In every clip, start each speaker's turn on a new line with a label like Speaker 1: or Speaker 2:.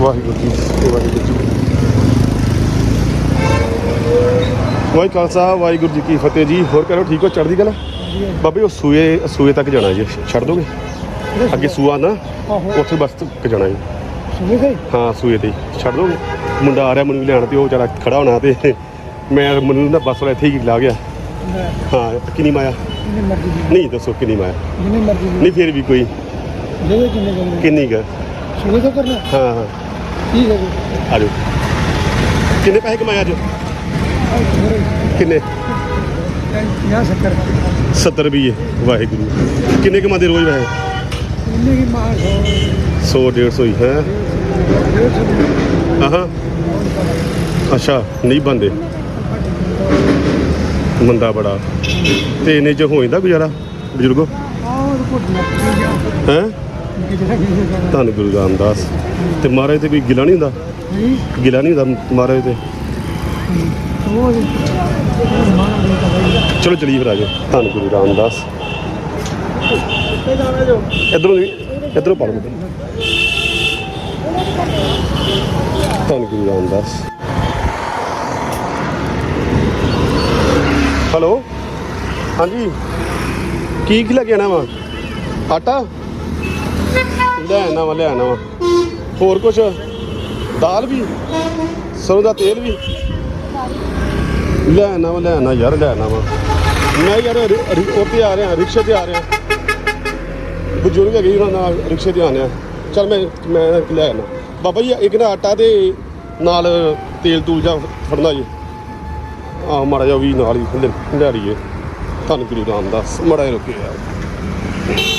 Speaker 1: ਵਾਹਿਗੁਰੂ ਜੀ ਵਾਹਿਗੁਰੂ ਜੀ ਵਾਹਿ ਖਾਲਸਾ ਵਾਹਿਗੁਰੂ ਜੀ ਕੀ ਫਤਿਹ ਜੀ। ਹੋਰ ਕਰੋ ਠੀਕ ਹੋ? ਚੜ੍ਹਦੀ ਕਲਾ? ਬਾਬੇ ਉਹ ਸੂਏ ਸੂਏ ਤੱਕ ਜਾਣਾ ਜੀ ਛੱਡ ਦੋਗੇ? ਅੱਗੇ ਸੂਆ ਨਾ ਉੱਥੇ ਬਸ ਤੱਕ ਜਾਣਾ ਜੀ। ਹਾਂ ਸੂਏ ਤੇ। ਛੱਡ ਦੋਗੇ? ਮੁੰਡਾ ਆ ਰਿਹਾ ਮੈਨੂੰ ਲੈਣ ਤੇ ਉਹ ਵਿਚਾਰਾ ਖੜਾ ਹੋਣਾ ਤੇ। ਮੈਂ ਮੈਨੂੰ ਨਾ ਬੱਸ ਵਾਲਾ ਇੱਥੇ ਹੀ ਲਾ ਗਿਆ। ਹਾਂ ਕਿੰਨੀ ਮਾਇਆ? ਨਹੀਂ ਦੱਸੋ ਕਿੰਨੀ ਮਾਇਆ।
Speaker 2: ਜਿੰਨੀ ਮਰਜ਼ੀ
Speaker 1: ਨਹੀਂ ਫਿਰ ਵੀ ਕੋਈ।
Speaker 2: ਕਿੰਨੇ
Speaker 1: ਗਾ
Speaker 2: ਸੁਣੇ ਤੋਂ ਕਰਨਾ?
Speaker 1: ਹਾਂ ਹਾਂ।
Speaker 2: ਠੀਕ ਹੈ ਜੀ।
Speaker 1: ਆ ਜਾਓ ਕਿੰਨੇ ਪੈਸੇ ਕਮਾਏ ਅੱਜ? ਕਿੰਨੇ?
Speaker 2: 50 70
Speaker 1: 70 ਰੁਪਏ ਵਾਹਿਗੁਰੂ। ਕਿੰਨੇ ਕਮਾਦੇ ਰੋਜ਼ ਵੈਸੇ?
Speaker 2: ਇੰਨੇ ਕੀ ਮਾਰ
Speaker 1: 100 150 ਹੀ ਹੈ? ਆਹਾਂ। ਅੱਛਾ ਨਹੀਂ ਬੰਦੇ। ਮੰਦਾ ਬੜਾ। ਤੇ ਇਹਨੇ ਚ ਹੋ ਜਾਂਦਾ ਗੁਜ਼ਾਰਾ ਬਜ਼ੁਰਗੋ?
Speaker 2: ਰਿਪੋਰਟ ਲੱਗੀ ਗਿਆ
Speaker 1: ਹੈ? ਧੰਨ ਗੁਰੂ ਰਾਮਦਾਸ। ਤੇ ਮਹਾਰਾਜ ਤੇ ਕੋਈ ਗਿਲਾ ਨਹੀਂ ਹੁੰਦਾ?
Speaker 2: ਨਹੀਂ
Speaker 1: ਗਿਲਾ ਨਹੀਂ ਹੁੰਦਾ ਮਹਾਰਾਜ ਤੇ? ਚਲੋ ਚਲੀਏ ਫਿਰ ਆ ਜਾਓ। ਧੰਨ ਗੁਰੂ ਰਾਮਦਾਸ।
Speaker 2: ਕਿੱਥੇ ਜਾਣਾ
Speaker 1: ਇਧਰੋਂ ਇਧਰੋਂ ਪੜ ਲਓ। ਧੰਨ ਗੁਰੂ ਰਾਮਦਾਸ। ਹੈਲੋ? ਹਾਂਜੀ। ਕੀ ਕੀ ਲੱਗਿਆ ਨਾ ਵਾ? ਆਟਾ? ਲੈ ਆਣਾ ਵਾ ਲੈ ਵਾ ਹੋਰ ਕੁਛ? ਦਾਲ ਵੀ, ਸਰੋਂ ਦਾ ਤੇਲ ਵੀ। ਲੈ ਆਣਾ ਵਾ ਲੈ ਆਣਾ ਯਾਰ ਲੈ ਆਣਾ ਵਾ ਮੈਂ ਯਾਰ ਉਹ ਤੇ ਆ ਰਿਹਾ, ਰਿਕਸ਼ੇ ਤੇ ਆ ਰਿਹਾ। ਬਜ਼ੁਰਗ ਹੈਗੇ ਉਹਨਾਂ ਨਾਲ ਰਿਕਸ਼ੇ ਤੇ ਆਉਂਦੇ ਆ। ਚਲ ਮੈਂ ਮੈਂ ਲੈ ਆਣਾ ਬਾਬਾ ਜੀ, ਇੱਕ ਨਾ ਆਟਾ ਤੇ ਨਾਲ ਤੇਲ ਤੂਲ ਜਾਂ ਫੜਨਾ ਜੀ। ਆ ਮਾੜਾ ਜਿਹਾ ਵੀ ਨਾਲ ਹੀ ਲੈ ਲਿਆ ਲਈਏ। ਧੰਨ ਗੁਰੂ ਰਾਮਦਾਸ, ਮਾੜਾ ਜਿਹਾ ਰੁਕਿਓ ਯਾਰ।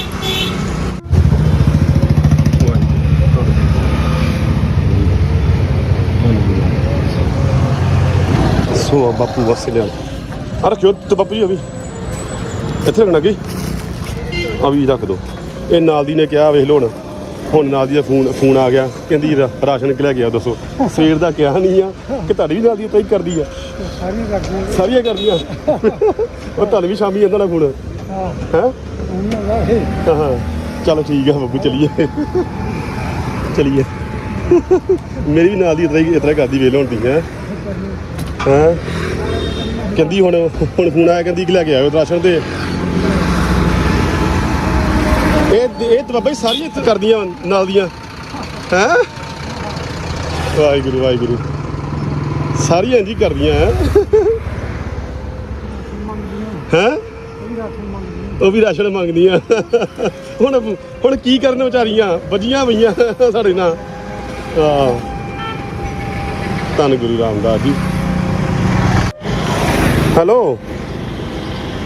Speaker 1: ਸੋ ਬਾਪੂ ਵਸੇ ਲਿਆ ਆ ਰੱਖਿਓ ਤੇ ਬਾਪੂ ਜੀ ਅਭੀ ਇੱਥੇ ਰੱਖਣਾ ਕੀ? ਆ ਵੀ ਰੱਖ ਦੋ। ਇਹ ਨਾਲ ਦੀ ਨੇ ਕਿਹਾ ਵੇਖ ਲੋ ਹੁਣ। ਹੁਣ ਨਾਲ ਦੀ ਦਾ ਫੋਨ ਫੋਨ ਆ ਗਿਆ। ਕਹਿੰਦੀ ਰਾ- ਰਾਸ਼ਨ ਕਿ ਲੈ ਗਿਆ ਦੱਸੋ। ਸਵੇਰ ਦਾ ਕਿਹਾ ਨਹੀਂ ਆ ਕਿ ਤੁਹਾਡੀ ਵੀ ਨਾਲ ਦੀ ਤਾਈ ਕਰਦੀ ਆ।
Speaker 2: ਸਾਰੀਆਂ ਕਰਦੀਆਂ
Speaker 1: ਸਾਰੀਆਂ ਕਰਦੀਆਂ। ਉਹ ਤੁਹਾਨੂੰ ਵੀ ਸ਼ਾਮੀ ਜਾਂਦਾ ਨਾ ਫੋਨ।
Speaker 2: ਹਾਂ।
Speaker 1: ਹੈ?
Speaker 2: ਉਹਨਾਂ ਦਾ ਹੈ
Speaker 1: ਹਾਂ। ਚਲੋ ਠੀਕ ਆ ਬੱਬੂ ਚਲੀਏ। ਚਲੀਏ। ਮੇਰੀ ਵੀ ਨਾਲ ਦੀ ਇਤਰਾ ਹੀ ਇਤਰਾ ਕਰਦੀ ਵੇਖ ਲੋ ਹੁਣ ਦੀ ਹੈ। ਹਾਂ। ਕਹਿੰਦੀ ਹੁਣ ਹੁਣ ਫੋਨ ਆਇਆ, ਕਹਿੰਦੀ ਕਿ ਲੈ ਕੇ ਆਇਓ ਰਾਸ਼ਨ ਤੇ। ਇਹ ਇਹ ਤਾਂ ਬਾਬਾ ਜੀ ਸਾਰੀਆਂ ਇੱਥੇ ਕਰਦੀਆਂ ਨਾਲ ਦੀਆਂ। ਹੈ? ਵਾਹਿਗੁਰੂ ਵਾਹਿਗੁਰੂ। ਸਾਰੀਆਂ ਇੰਝ ਕਰਦੀਆਂ, ਹੈ? ਹੈ? ਉਹ ਵੀ ਰਾਸ਼ਨ ਮੰਗਦੀਆਂ। ਹੁਣ ਹੁਣ ਕੀ ਕਰਨ ਵਿਚਾਰੀਆਂ? ਵੱਜੀਆਂ ਪਈਆਂ ਸਾਡੇ ਨਾਲ। ਹਾਂ। ਧੰਨ ਗੁਰੂ ਰਾਮਦਾਸ ਜੀ। ਹੈਲੋ।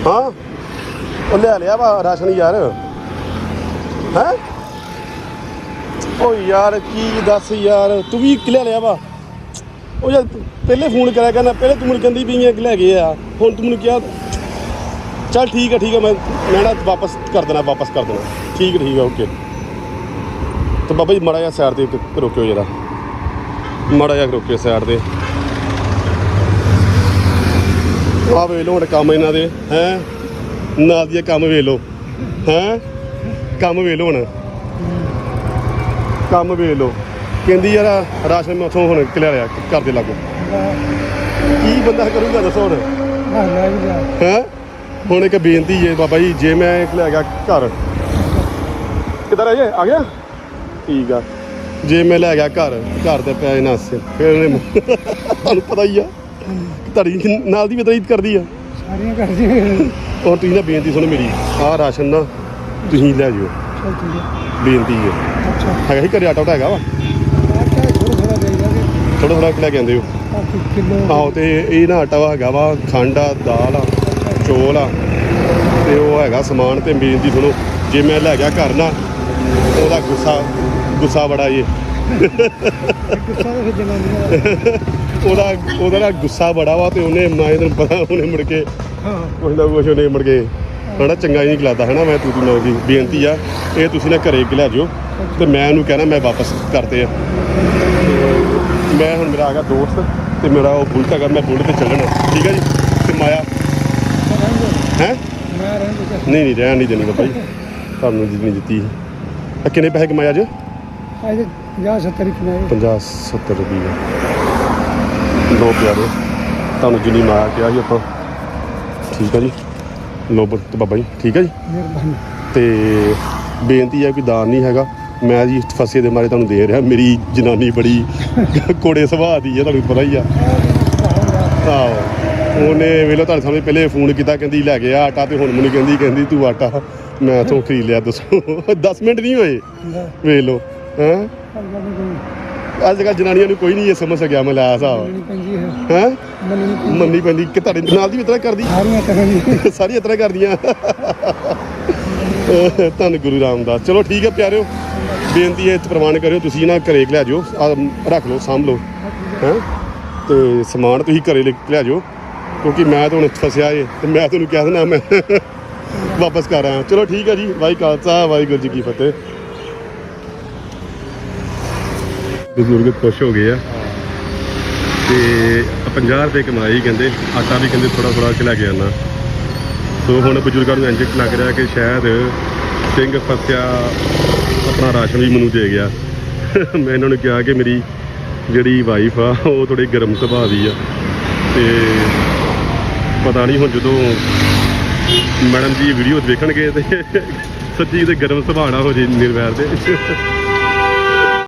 Speaker 1: ਹਾਂ? ਉਹ ਲੈ ਲਿਆ ਵਾ ਰਾਸ਼ਨ ਯਾਰ। ਹੈ? ਓ ਯਾਰ, ਕੀ ਦੱਸ ਯਾਰ? ਤੂੰ ਵੀ ਲੈ ਲਿਆ ਵਾ। ਉਹ ਯਾਰ ਪਹਿਲੇ ਫੋਨ ਕਰਿਆ ਕਰਨਾ, ਪਹਿਲੇ ਤੂੰ ਮੈਨੂੰ ਕਹਿੰਦੀ ਵੀ ਇਹ ਲੈ ਗਏ ਆ। ਹੁਣ ਤੂੰ ਮੈਨੂੰ ਕਿਹਾ, ਚੱਲ ਠੀਕ ਹੈ ਠੀਕ ਹੈ ਮੈਂ ਮੈਂ ਨਾ ਵਾਪਸ ਕਰ ਦੇਣਾ, ਵਾਪਸ ਕਰ ਦੇਣਾ। ਠੀਕ ਠੀਕ ਹੈ ਓਕੇ। ਤੇ ਬਾਬਾ ਜੀ, ਮਾੜਾ ਜਿਹਾ ਸਾਈਡ ਤੇ ਰੋਕਿਓ ਜਰਾ। ਮਾੜਾ ਜਿਹਾ ਰੋਕਿਓ ਸਾਈਡ ਤੇ। ਆ ਵੇ ਲੋ ਹੁਣ ਕੰਮ ਇਹਨਾਂ ਦੇ ਹੈ? ਨਾਲ ਦੀ ਕੰਮ ਵੇ ਲੋ ਹੈ? ਕੰਮ ਵੇ ਲੋ ਹੁਣ। ਕੰਮ ਵੇ ਲੋ ਕਹਿੰਦੀ ਯਾਰ ਰਾਸ਼ਨ ਮੈਂ ਉਥੋਂ ਹੁਣ ਕਿਲਿਆ ਲਿਆ ਘਰ ਦੇ ਲਾਗੋ। ਕੀ ਬੰਦਾ ਕਰੂਗਾ ਦੱਸੋ ਹੁਣ?
Speaker 2: ਹਾਂ
Speaker 1: ਹੈ? ਹੁਣ ਇੱਕ ਬੇਨਤੀ ਹੈ ਬਾਬਾ ਜੀ ਜੇ ਮੈਂ ਇੱਕ ਲੈ ਗਿਆ ਘਰ। ਕਿੱਧਰ ਆ ਜੇ ਆ ਗਿਆ? ਠੀਕ ਆ। ਜੇ ਮੈਂ ਲੈ ਗਿਆ ਘਰ ਘਰ ਦੇ ਪੈਸੇ ਨਾ ਸੇ ਫਿਰ ਉਹਨੇ ਤੁਹਾਨੂੰ ਪਤਾ ਹੀ ਆ। ਤੁਹਾਡੀ ਨਾਲ ਦੀ ਵੀ ਤਰੀਤ ਕਰਦੀ ਆ।
Speaker 2: ਸਾਰੀਆਂ ਕਰਦੀਆਂ
Speaker 1: ਔਰ ਤੁਸੀਂ ਨਾ ਬੇਨਤੀ ਸੁਣੋ ਮੇਰੀ ਆਹ ਰਾਸ਼ਨ ਨਾ ਤੁਸੀਂ ਲੈ ਜਿਓ।
Speaker 2: ਚਲ ਠੀਕ ਹੈ
Speaker 1: ਬੇਨਤੀ ਹੈ
Speaker 2: ਅੱਛਾ।
Speaker 1: ਹੈਗਾ ਹੀ ਘਰੇ ਆਟਾ ਉਟਾ ਹੈਗਾ ਵਾ?
Speaker 2: ਆਟਾ ਥੋੜਾ ਥੋੜਾ ਦੇ ਜਾ ਕੇ
Speaker 1: ਥੋੜਾ ਥੋੜਾ ਲੈ ਕੇ ਆਉਂਦੇ ਹੋ।
Speaker 2: ਕਿਲੋ
Speaker 1: ਆਹੋ ਤੇ ਇਹ ਨਾ ਆਟਾ ਵਾ ਹੈਗਾ ਵਾ ਖੰਡ ਆ ਦਾਲ ਆ ਚੋਲ ਆ। ਤੇ ਉਹ ਹੈਗਾ ਸਮਾਨ ਤੇ ਬੇਨਤੀ ਸੁਣੋ ਜੇ ਮੈਂ ਲੈ ਗਿਆ ਘਰ ਨਾ ਉਹਦਾ ਗੁੱਸਾ ਗੁੱਸਾ ਬੜਾ ਏ।
Speaker 2: ਗੁੱਸਾ ਫਿਰ ਜਨਾਨੀਆਂ ਦਾ।
Speaker 1: ਉਹਦਾ ਉਹਦਾ ਨਾ ਗੁੱਸਾ ਬੜਾ ਵਾ ਤੇ ਉਹਨੇ ਮੈਂ ਤੈਨੂੰ ਪਤਾ ਉਹਨੇ ਮੁੜ ਕੇ
Speaker 2: ਹਾਂ।
Speaker 1: ਕੁਛ ਨਾ ਕੁਛ ਉਹਨੇ ਮੁੜ ਕੇ ਹਨਾ ਚੰਗਾ ਹੀ ਨਹੀਂ ਖਿਲਾਦਾ ਹਨਾ ਮੈਂ ਤੂੰ ਤੂੰ ਦੀ ਬੇਨਤੀ ਆ। ਇਹ ਤੁਸੀਂ ਨਾ ਘਰੇ ਕਿ ਲੈ ਜਾਓ ਤੇ ਮੈਂ ਉਹਨੂੰ ਕਹਿਣਾ ਮੈਂ ਵਾਪਸ ਕਰਤੇ ਆ। ਮੈਂ ਹੁਣ ਮੇਰਾ ਆ ਗਿਆ ਦੋਸਤ ਤੇ ਮੇਰਾ ਉਹ ਬੁਲਟ ਹੈਗਾ ਮੈਂ ਬੁਲਟ ਤੇ ਚੱਲਣਾ। ਠੀਕ ਹੈ ਜੀ? ਤੇ ਮਾਇਆ। ਹੈ?
Speaker 2: ਮੈਂ
Speaker 1: ਨਹੀਂ ਨਹੀਂ ਰਹਿਣ ਨਹੀਂ ਦੇਣੀ ਬਾਬਾ ਜੀ। ਤੁਹਾਨੂੰ ਨਹੀਂ ਦਿੱਤੀ। ਆ ਕਿੰਨੇ ਪੈਸੇ ਕਮਾਏ ਅੱਜ?
Speaker 2: ਇਹਦੇ 50 70 ਕਿਨੇ
Speaker 1: 50 70 ਰੁਪਏ। ਲੋ ਪਿਆਰੇ। ਤੁਹਾਨੂੰ ਜਿੰਨੀ ਮਾਇਆ ਕਿਹਾ ਸੀ ਆਪਾਂ। ਠੀਕ ਆ ਜੀ। ਲੋ ਬ- ਤੇ ਬਾਬਾ ਜੀ ਠੀਕ ਆ ਜੀ?
Speaker 2: ਮਿਹਰਬਾਨੀ।
Speaker 1: ਤੇ ਬੇਨਤੀ ਹੈ ਕਿ ਦਾਨ ਨਹੀਂ ਹੈਗਾ। ਮੈਂ ਜੀ ਫਸੇ ਦੇ ਮਾਰੇ ਤੁਹਾਨੂੰ ਦੇ ਰਿਹਾ। ਮੇਰੀ ਜਨਾਨੀ ਬੜੀ ਕੋੜੇ ਸੁਭਾਅ ਦੀ ਹੈ ਤੁਹਾਨੂੰ ਪਤਾ ਹੀ ਆ। ਆਹੋ। ਉਹਨੇ ਵੇਲੋ ਤੁਹਾਡੇ ਸਾਹਮਣੇ ਪਹਿਲੇ ਫੋਨ ਕੀਤਾ ਕਹਿੰਦੀ ਲੈ ਕੇ ਆ ਆਟਾ ਤੇ ਹੁਣ ਮੈਨੂੰ ਕਹਿੰਦੀ ਕਹਿੰਦੀ ਤੂੰ ਆਟਾ। ਮੈਂ ਤੋਂ ਖਰੀਦ ਲਿਆ ਦੱਸੋ। 10 ਮਿੰਟ ਨਹੀਂ ਹੋਏ। ਵੇਖ ਲਓ। ਹੈਂ? ਅੱਜ ਕੱਲ੍ਹ ਜਨਾਨੀਆਂ ਨੂੰ ਕੋਈ ਨਹੀਂ ਇਹ ਸਮਝ ਸਕਿਆ ਮੈਂ ਲਾਇਆ ਹਿਸਾਬ।
Speaker 2: ਮੰਨਣੀ ਪੈਂਦੀ ਹੈ।
Speaker 1: ਮੰਨੀ ਪੈਂਦੀ। ਕਿ ਤੁਹਾਡੇ ਨਾਲ ਦੀ ਵੀ ਇਤਨਾ ਕਰਦੀ?
Speaker 2: ਸਾਰੀਆਂ ਤਰ੍ਹਾਂ ਦੀ।
Speaker 1: ਸਾਰੀ ਇਤਨਾ ਕਰਦੀਆਂ। ਧੰਨ ਗੁਰੂ ਰਾਮਦਾਸ। ਚਲੋ ਠੀਕ ਹੈ ਪਿਆਰਿਓ ਬੇਨਤੀ ਹੈ ਪ੍ਰਵਾਨ ਕਰਿਓ ਤੁਸੀਂ ਨਾ ਘਰੇ ਲੈ ਜਾਓ ਆਹ ਰੱਖ ਲਓ ਸਾਂਭ ਲਓ। ਹੈਂ? ਤੇ ਸਮਾਨ ਤੁਸੀਂ ਘਰੇ ਲੈ ਲੈ ਜਾਓ ਕਿਉਂਕਿ ਮੈਂ ਤਾਂ ਹੁਣ ਫਸਿਆ ਏ ਤੇ ਮੈਂ ਤੁਹਾਨੂੰ ਕਹਿ ਦੇਣਾ ਮੈਂ ਵਾਪਸ ਕਰ ਆਇਆ। ਚਲੋ ਠੀਕ ਹੈ ਜੀ ਵਾਹਿ ਖਾਲਸਾ ਵਾਹਿਗੁਰੂ ਜੀ ਕੀ ਫਤਿਹ। ਬਜ਼ੁਰਗ ਖੁਸ਼ ਹੋ ਗਏ ਆ। ਤੇ 50 ਰੁਪਏ ਕਮਾਈ ਕਹਿੰਦੇ, ਆਟਾ ਵੀ ਕਹਿੰਦੇ ਥੋੜਾ ਥੋੜਾ ਚਲਾ ਕੇ ਆਣਾ ਸੋ ਹੁਣ ਬਜ਼ੁਰਗਾਂ ਨੂੰ ਇੰਜ ਲੱਗ ਰਿਹਾ ਕਿ ਸ਼ਾਇਦ ਸਿੰਘ ਫਸਿਆ ਆਪਣਾ ਰਾਸ਼ਨ ਵੀ ਮੈਨੂੰ ਦੇ ਗਿਆ। ਮੈਂ ਇਹਨਾਂ ਨੂੰ ਕਿਹਾ ਕਿ ਮੇਰੀ ਜਿਹੜੀ ਵਾਈਫ ਆ, ਉਹ ਥੋੜੀ ਗਰਮ ਸੁਭਾਅ ਦੀ ਆ। ਤੇ ਪਤਾ ਨਹੀਂ ਹੁਣ ਜਦੋਂ ਮੈਡਮ ਜੀ ਵੀਡੀਓ ਦੇਖਣਗੇ ਤੇ ਸੱਚੀ ਤੇ ਗਰਮ ਸੁਭਾਅ ਨਾ ਹੋ ਜੇ ਨਿਰਵੈਰ ਦੇ।